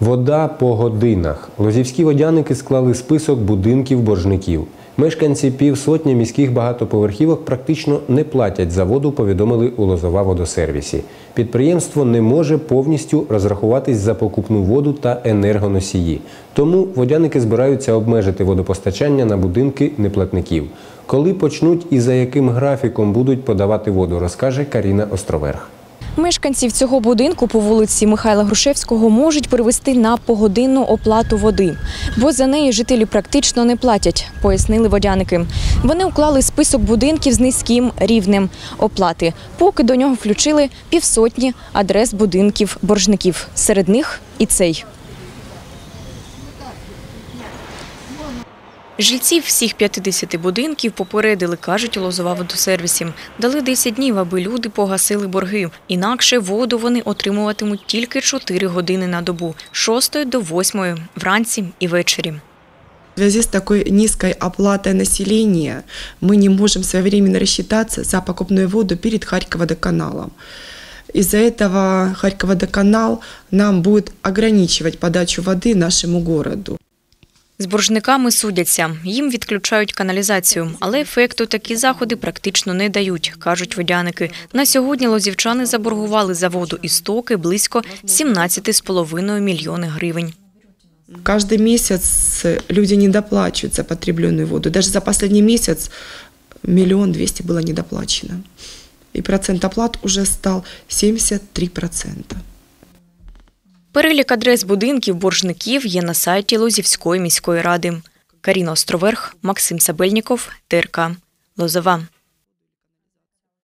Вода по годинах. Лозівські водяники склали список будинків боржників. Мешканці півсотні міських багатоповерхівок практично не платять за воду, повідомили у Лозова водосервісі. Підприємство не може повністю розрахуватись за покупну воду та енергоносії. Тому водяники збираються обмежити водопостачання на будинки неплатників. Коли почнуть і за яким графіком будуть подавати воду, розкаже Каріна Островерх. Мешканців цього будинку по вулиці Михайла Грушевського можуть перевести на погодинну оплату води, бо за неї жителі практично не платять, пояснили водяники. Вони уклали список будинків з низьким рівнем оплати, поки до нього включили півсотні адрес будинків боржників. Серед них і цей. Жильців всіх 50 будинків попередили, кажуть у Лозова водосервісі. Дали 10 днів, аби люди погасили борги. Інакше воду вони отримуватимуть тільки 4 години на добу – з 6 до 8 вранці і ввечері. В связи с такой низкой оплатой населения мы не можем своевременно рассчитаться за покупную воду перед Харьководоканалом. Из-за этого Харьководоканал нам будет ограничивать подачу воды нашему городу. З боржниками судяться. Їм відключають каналізацію, але ефекту такі заходи практично не дають, кажуть водяники. На сьогодні лозівчани заборгували за воду і стоки близько 17,5 мільйони гривень. Каждый месяц люди недоплачивают за потребленную воду. Даже за последний месяц миллион двести было недоплачено. И процент оплат уже стал 73%. Перелік адрес будинків боржників є на сайті Лозівської міської ради. Каріна Островерх, Максим Сабельніков, ТРК Лозова.